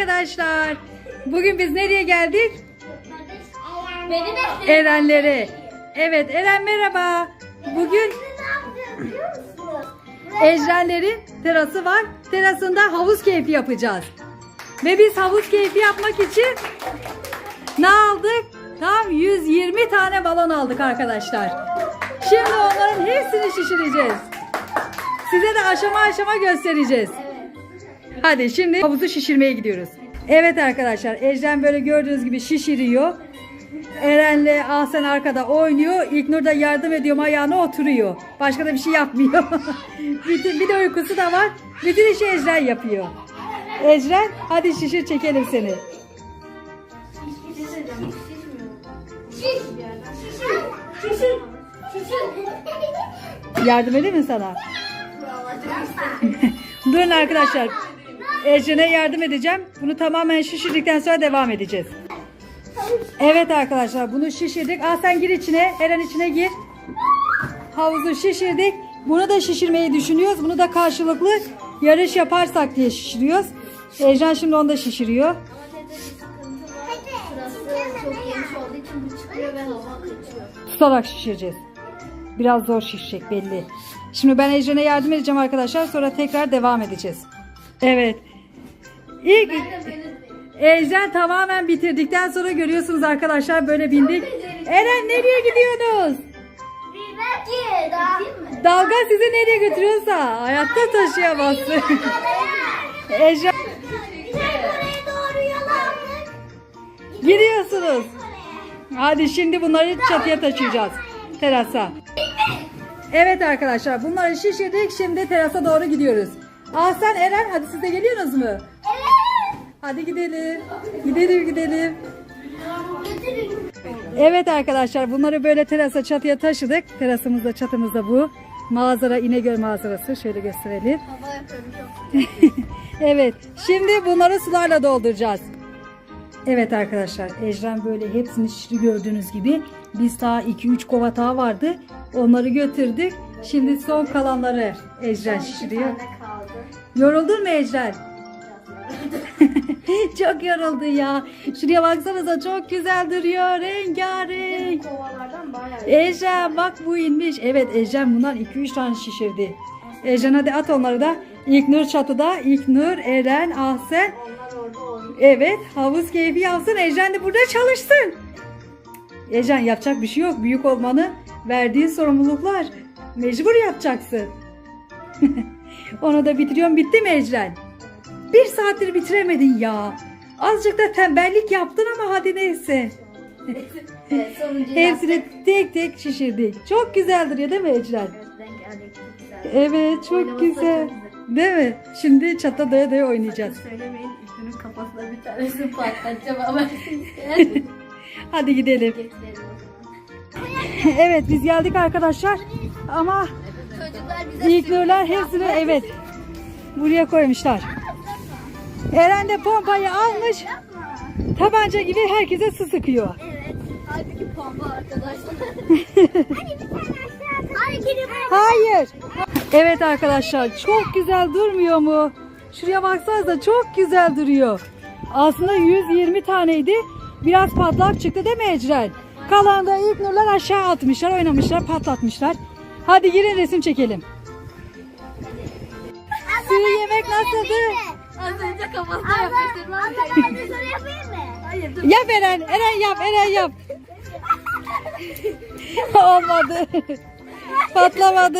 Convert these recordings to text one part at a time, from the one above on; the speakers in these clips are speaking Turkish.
arkadaşlar. Bugün biz nereye geldik? Erenlere. Evet Eren merhaba. Bugün Ejderlerin terası var. Terasında havuz keyfi yapacağız. Ve biz havuz keyfi yapmak için ne aldık? Tam 120 tane balon aldık arkadaşlar. Şimdi onların hepsini şişireceğiz. Size de aşama aşama göstereceğiz. Hadi şimdi havuzu şişirmeye gidiyoruz. Evet arkadaşlar Ejden böyle gördüğünüz gibi şişiriyor. Eren'le Ahsen arkada oynuyor. İlknur da yardım ediyor ayağına oturuyor. Başka da bir şey yapmıyor. bir, bir de uykusu da var. Bütün işi Ejren yapıyor. Ejren hadi şişir çekelim seni. Yardım edeyim mi sana? Durun arkadaşlar. Ejren'e yardım edeceğim. Bunu tamamen şişirdikten sonra devam edeceğiz. Evet arkadaşlar bunu şişirdik. Aa sen gir içine. Eren içine gir. Havuzu şişirdik. Bunu da şişirmeyi düşünüyoruz. Bunu da karşılıklı yarış yaparsak diye şişiriyoruz. Ejren şimdi onu da şişiriyor. Tutarak şişireceğiz. Biraz zor şişecek belli. Şimdi ben Ejren'e yardım edeceğim arkadaşlar. Sonra tekrar devam edeceğiz. Evet. İlk Ejren tamamen bitirdikten sonra görüyorsunuz arkadaşlar böyle bindik. Eren nereye gidiyorsunuz? Bilmem ki. Daha? Dalga sizi nereye götürüyorsa hayatta taşıyamazsın. Aldık. gidiyorsunuz. Hadi şimdi bunları çatıya taşıyacağız. Terasa. Evet arkadaşlar bunları şişirdik. Şimdi terasa doğru gidiyoruz. Ahsen Eren hadi siz de geliyorsunuz mu? Hadi gidelim. Gidelim gidelim. Evet arkadaşlar bunları böyle terasa çatıya taşıdık. Terasımızda çatımızda bu. Manzara İnegöl manzarası. Şöyle gösterelim. Evet. Şimdi bunları sularla dolduracağız. Evet arkadaşlar. Ejren böyle hepsini şişri gördüğünüz gibi. Biz daha 2-3 kova daha vardı. Onları götürdük. Şimdi son kalanları Ejren şişiriyor. kaldı. Yoruldun mu Ejren? çok yoruldu ya. Şuraya baksanıza çok güzel duruyor. Rengarenk. Kovalardan bayağı. Bak bu inmiş. Evet Ejren bundan 2-3 tane şişirdi. Ejren hadi at onları da. İlknur çatıda. İlknur, Eren, Ahsen. Evet havuz keyfi yapsın. Ejren de burada çalışsın. Ejren yapacak bir şey yok. Büyük olmanın verdiği sorumluluklar. Mecbur yapacaksın. Onu da bitiriyorum. Bitti mi Ejren? Bir saattir bitiremedin ya. Azıcık da tembellik yaptın ama hadi neyse. Evet, Hepsini tek tek şişirdik. Çok güzel duruyor değil mi Ecren? Evet çok güzel. Değil mi? Şimdi çata daya daya oynayacağız. Söylemeyin üstünün kafasına bir tanesini patlatacağım ama Hadi gidelim. Evet biz geldik arkadaşlar. Ama Çocuklar bize İlknurlar hepsini evet buraya koymuşlar. Eren de pompayı almış. Tabanca gibi herkese su sıkıyor. Evet. Halbuki pompa arkadaşlar. Bir tane aşağı Ay gidip Hayır. Evet arkadaşlar çok güzel durmuyor mu? Şuraya baksanıza çok güzel duruyor. Aslında 120 taneydi. Biraz patlak çıktı değil mi Ecren? Kalan da ilk nurlar aşağı atmışlar, oynamışlar, patlatmışlar. Hadi girin resim çekelim. Suyu yemek nasıldı? Az önce kafasına yapıştırmam Abla ben de sana yapayım mı? Hayır dur. Yap Eren, Eren yap, Eren yap. Olmadı. Patlamadı.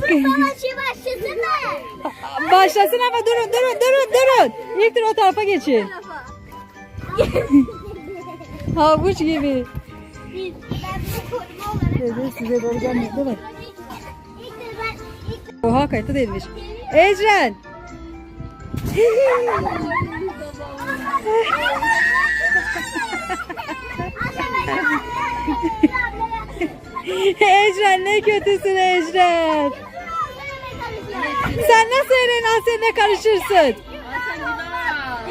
Savaşı başlasın mı? Başlasın ama durun, durun, durun, durun. İlk dur o tarafa geçin. Havuç gibi. Biz, ben bir koruma olarak Evet, size doğru gelmedi değil mi? İlk de ben ilk Oha kayıtta değilmiş. Ecren. Ecren ne kötüsün Ecren. Sen nasıl Eren Asen'le karışırsın?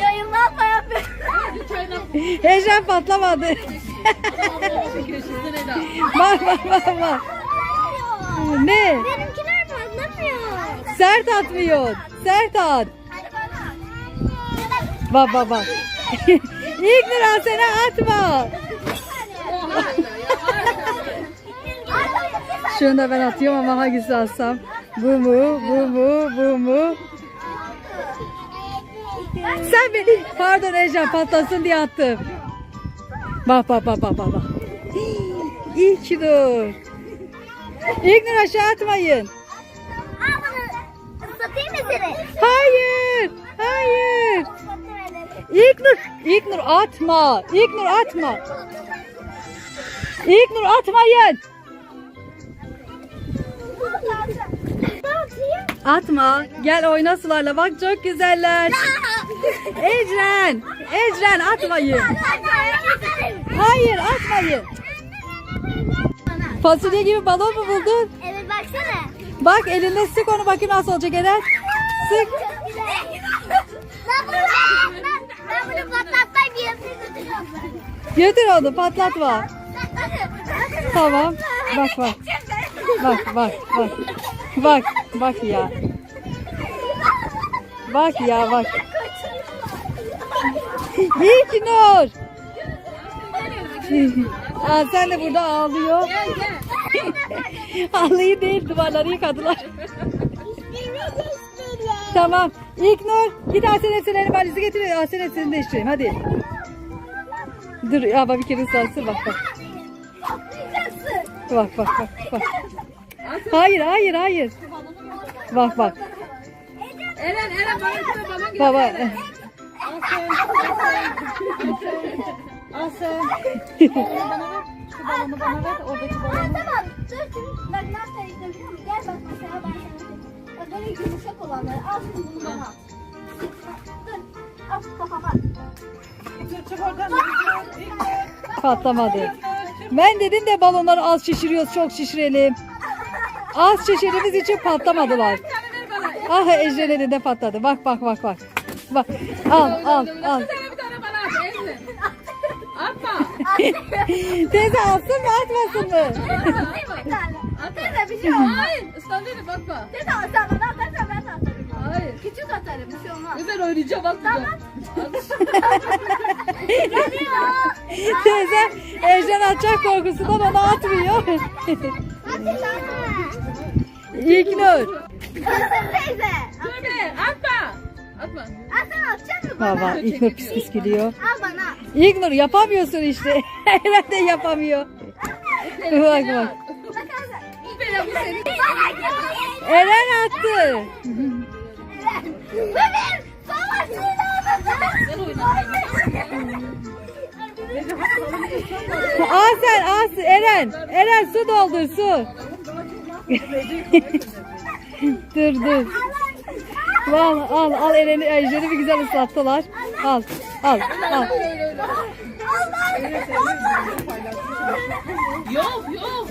Yayınlanma yapıyorum. Ecren patlamadı. bak bak bak bak. Ne? Benimkiler patlamıyor. Sert atmıyor. Sert at. Bak bak bak. İlknur Asena atma. Şunu da ben atıyorum ama hangisi atsam? Bu mu? Bu mu? Bu mu? Sen beni pardon Ece patlasın diye attım. Bak bak bak bak bak. bak. İlknur. İlknur aşağı atmayın. Islatayım mı seni? Hayır. Hayır. İlknur. İlknur atma. İlknur atma. İlknur atmayın. Atma. Gel oyna sularla bak çok güzeller. Ecren. Ecren atmayın. Hayır atmayın. Fasulye gibi balon mu buldun? Evet baksana. Bak elinde sık onu bakayım nasıl olacak Eren. Sık. Ben bunu, götürüyorum ben. Götür onu patlatma. Tamam. Bak bak. Bak bak bak. Bak bak ya. Bak ya bak. İlknur. Aa, sen de burada ağlıyor. Ağlayı değil duvarları yıkadılar. Tamam. İlknur git Asene Esen'lerin valizi getir. Asene Esen'i değiştireyim hadi. Dur ya bak bir kere ıslansın bak bak. Bak bak bak bak. Hayır hayır hayır. Bak bak. Eren Eren bana bana gel. Baba. Al sen. Şu balonu bana ver. Oradaki balonu. Tamam. Dur şimdi. Bak biliyor musun? Gel bak mesela ben sana. Böyle yumuşak olanları. Al şimdi bunu bana. al. Dur. Al kafama. Patlamadı. Ben dedim de balonları az şişiriyoruz çok şişirelim. Az şişirdiğimiz için patlamadılar. Ah Ejder'e de patladı. Bak bak bak bak. Bak al al al. Bir tane bir tane bana at. Elini. Atma. Teyze atsın mı atmasın mı? Bir tane. Atma. bir şey Hayır. Islandığını bakma. Ne zaman sen bana atarsan ben de atarım. Hayır. Küçük atarım. Bir şey olmaz. Güzel oynayacağım atma. Teyze Ejder atacak korkusundan onu atmıyor. İlknur. Teyze. Dur be. Atma. Atma. Sen atacak mısın bana? Baba İlknur pis pis geliyor. Al bana. İlknur yapamıyorsun işte. Eren de yapamıyor. bak bak. Bela bu senin. Eren attı. Savaşçıyım. Sen al sen. Eren. Eren su doldur su. dur dur. Al al al Eren'i Ejder'i bir güzel ıslattılar. Al al al. Yok yok.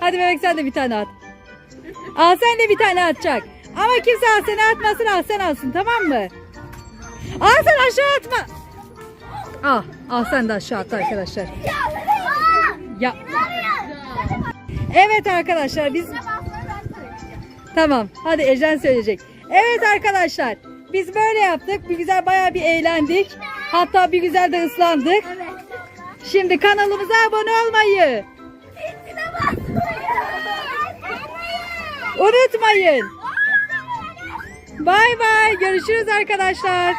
Hadi bebek sen de bir tane at. Al sen de bir tane atacak. Ama kimse al seni atmasın al sen alsın tamam mı? Al sen aşağı atma. Al al sen de aşağı at arkadaşlar. Ya. Evet arkadaşlar biz Tamam. Hadi Ecen söyleyecek. Evet arkadaşlar. Biz böyle yaptık. Bir güzel bayağı bir eğlendik. Hatta bir güzel de ıslandık. Şimdi kanalımıza abone olmayı unutmayın. Bay bay. Görüşürüz arkadaşlar.